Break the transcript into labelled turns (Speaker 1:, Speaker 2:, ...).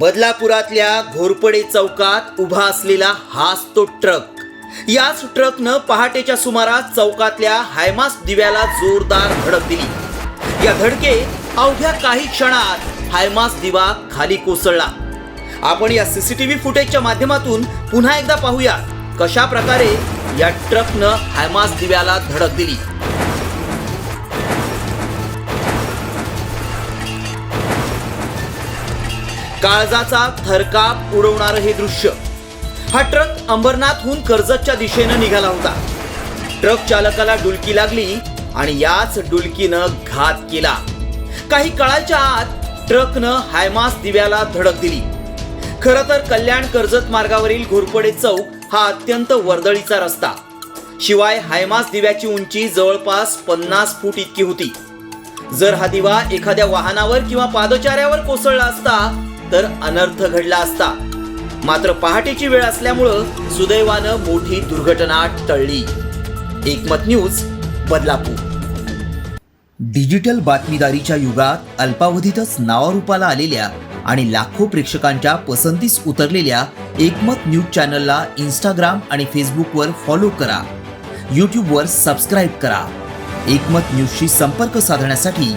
Speaker 1: बदलापुरातल्या घोरपडे चौकात उभा असलेला हाच तो ट्रक. याच ट्रकनं पहाटेच्या सुमारास चौकातल्या हायमास दिव्याला जोरदार धडक दिली. या धडकेत अवघ्या काही क्षणात हायमास दिवा खाली कोसळला. आपण या सीसीटीव्ही फुटेजच्या माध्यमातून पुन्हा एकदा पाहूया कशा प्रकारे या ट्रकनं हायमास दिव्याला धडक दिली. काळजाचा थरकाप उडवणारं हे दृश्य. हा ट्रक अंबरनाथहून कर्जतच्या दिशेनं निघाला होता. ट्रक चालकाला डुलकी लागली आणि याच डुलकीनं घात केला. काही काळाच्या आत ट्रकनं हायमास दिव्याला धडक दिली. खरं तर कल्याण कर्जत मार्गावरील घोरपडे चौक हा अत्यंत वर्दळीचा रस्ता. शिवाय हायमास दिव्याची उंची जवळपास पन्नास फूट इतकी होती. जर हा दिवा एखाद्या वाहनावर किंवा पादचाऱ्यावर कोसळला असता तर अनर्थ घडला असता. मात्र पहाटेची वेळ असल्यामुळं सुदैवानं मोठी दुर्घटना टळली. एकमत न्यूज बदलापूर. डिजिटल बातमीदारीच्या युगात अल्पावधीतच नावारूपाला आलेल्या आणि लाखो प्रेक्षकांच्या पसंतीस उतरलेल्या एकमत न्यूज चॅनलला इंस्टाग्राम आणि फेसबुकवर फॉलो करा. यूट्यूबवर सबस्क्राईब करा. एकमत न्यूजशी संपर्क साधण्यासाठी